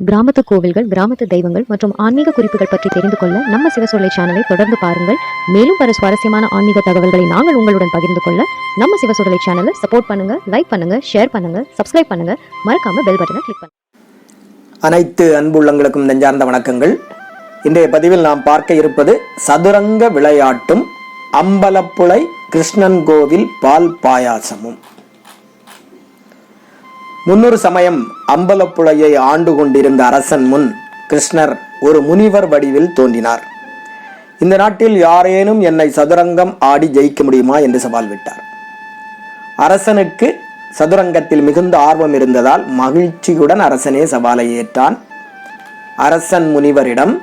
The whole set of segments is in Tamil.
கிராமத்து கோவில்கள் கிராமத்து தெய்வங்கள் மற்றும் ஆன்மீக குறிப்புகள் பற்றி தெரிந்து கொள்ள நம்ம சிவசொல்லை சேனலை தொடர்ந்து பாருங்கள். மேலும் பல சுவாரஸ்யமான ஆன்மீக தகவல்களை நாங்கள் உங்களுடன் பகிர்ந்து கொள்ள நம்ம சிவசொல்லை சேனலை சப்போர்ட் பண்ணுங்க லைக் பண்ணுங்க ஷேர் பண்ணுங்க சப்ஸ்கிரைப் பண்ணுங்க. மறக்காம பெல் பட்டனை கிளிக் பண்ணுங்க. அனைத்து அன்புள்ளங்களுக்கும் நெஞ்சார்ந்த வணக்கங்கள். இன்றைய பதிவில் நாம் பார்க்க இருப்பது சதுரங்க விளையாட்டும் அம்பலப்புழை கிருஷ்ணன் கோவில் பால் பாயாசமும். முன்னொரு சமயம் அம்பலப்புழையை ஆண்டு கொண்டிருந்த அரசன் முன் கிருஷ்ணர் ஒரு முனிவர் வடிவில் தோன்றினார். இந்த நாட்டில் யாரேனும் என்னை சதுரங்கம் ஆடி ஜெயிக்க முடியுமா என்று சவால் விட்டார். அரசனுக்கு சதுரங்கத்தில் மிகுந்த ஆர்வம் இருந்ததால் மகிழ்ச்சியுடன் அரசனே சவாலை ஏற்றான். அரசன் முனிவரிடம்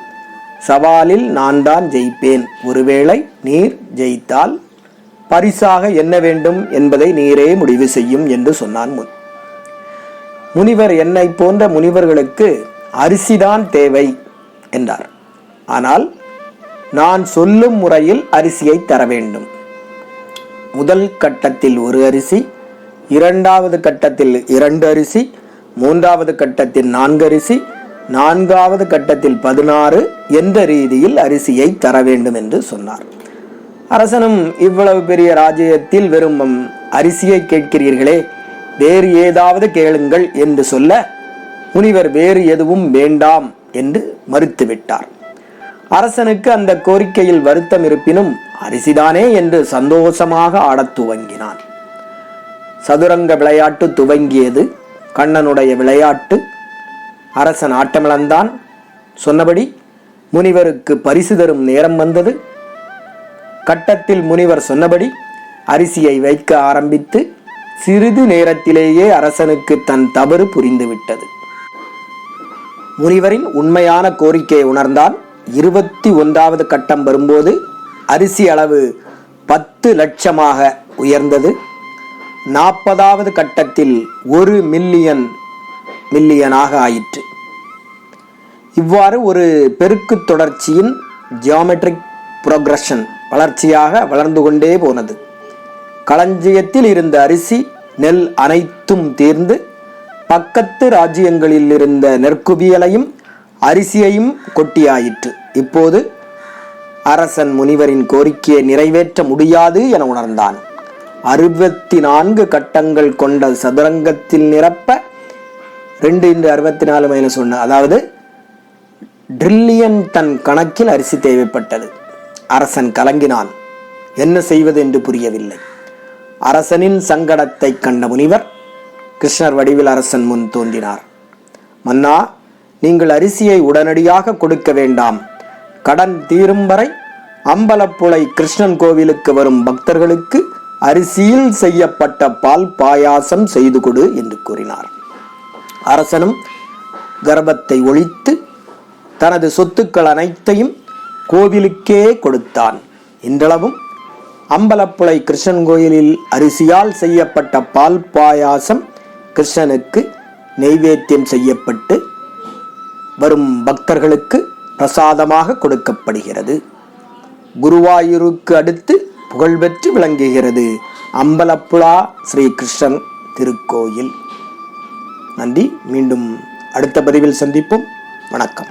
சவாலில் நான் தான் ஜெயிப்பேன். ஒருவேளை நீர் ஜெயித்தால் பரிசாக என்ன வேண்டும் என்பதை நீரே முடிவு செய்யும் என்று சொன்னான் முன். முனிவர் என்னை போன்ற முனிவர்களுக்கு அரிசிதான் தேவை என்றார். ஆனால் நான் சொல்லும் முறையில் அரிசியை தர வேண்டும். முதல் கட்டத்தில் ஒரு அரிசி இரண்டாவது கட்டத்தில் இரண்டு அரிசி மூன்றாவது கட்டத்தில் நான்கு அரிசி நான்காவது கட்டத்தில் பதினாறு என்ற ரீதியில் அரிசியை தர வேண்டும் என்று சொன்னார். அரசனும் இவ்வளவு பெரிய ராஜ்யத்தில் வெறும் அரிசியை கேட்கிறீர்களே வேறு ஏதாவது கேளுங்கள் என்று சொல்ல முனிவர் வேறு எதுவும் வேண்டாம் என்று மறுத்துவிட்டார். அரசனுக்கு அந்த கோரிக்கையில் வருத்தம் இருப்பினும் அரிசிதானே என்று சந்தோஷமாக ஆடத் துவங்கினான். சதுரங்க விளையாட்டு துவங்கியது. கண்ணனுடைய விளையாட்டு அரசன் ஆட்டமிழந்தான். சொன்னபடி முனிவருக்கு பரிசு தரும் நேரம் வந்தது. கட்டத்தில் முனிவர் சொன்னபடி அரிசியை வைக்க ஆரம்பித்து சிறிது நேரத்திலேயே அரசனுக்கு தன் தவறு புரிந்துவிட்டது. முனிவரின் உண்மையான கோரிக்கையை உணர்ந்தான் இருபத்தி ஒன்றாவது கட்டம் வரும்போது அரிசி அளவு பத்து லட்சமாக உயர்ந்தது. நாற்பதாவது கட்டத்தில் ஒரு மில்லியன் மில்லியனாக ஆயிற்று. இவ்வாறு ஒரு பெருக்கு தொடர்ச்சியின் ஜியாமெட்ரிக் புரோக்ரஷன் வளர்ச்சியாக வளர்ந்து கொண்டே போனது. களஞ்சியத்தில் இருந்த அரிசி நெல் அனைத்தும் தீர்ந்து பக்கத்து ராஜ்யங்களில் இருந்த நெற்குவியலையும் அரிசியையும் கொட்டியாயிற்று. இப்போது அரசன் முனிவரின் கோரிக்கையை நிறைவேற்ற முடியாது என உணர்ந்தான். அறுபத்தி நான்கு கட்டங்கள் கொண்ட சதுரங்கத்தில் நிரப்ப ரெண்டு இன்று அறுபத்தி நாலு மைனஸ் ஒன்று அதாவது ட்ரில்லியன் டன் கணக்கில் அரிசி தேவைப்பட்டது. அரசன் கலங்கினான். என்ன செய்வது என்று புரியவில்லை. அரசனின் சங்கடத்தை கண்ட முனிவர் கிருஷ்ணர் வடிவில் அரசன் முன் தோன்றினார். மன்னா நீங்கள் அரிசியை உடனடியாக கொடுக்க வேண்டாம். கடன் தீரும் வரை அம்பலப்புழை கிருஷ்ணன் கோவிலுக்கு வரும் பக்தர்களுக்கு அரிசியில் செய்யப்பட்ட பால் பாயாசம் செய்து கொடு என்று கூறினார். அரசனும் கர்ப்பத்தை ஒழித்து தனது சொத்துக்கள் அனைத்தையும் கோவிலுக்கே கொடுத்தான். இன்றளவும் அம்பலப்புழை கிருஷ்ணன் கோயிலில் அரிசியால் செய்யப்பட்ட பால் பாயாசம் கிருஷ்ணனுக்கு நெய்வேத்தியம் செய்யப்பட்டு வரும் பக்தர்களுக்கு பிரசாதமாக கொடுக்கப்படுகிறது. குருவாயூருக்கு அடுத்து புகழ்பெற்று விளங்குகிறது அம்பலப்புழா ஸ்ரீ கிருஷ்ணன் திருக்கோயில். நன்றி. மீண்டும் அடுத்த பதிவில் சந்திப்போம். வணக்கம்.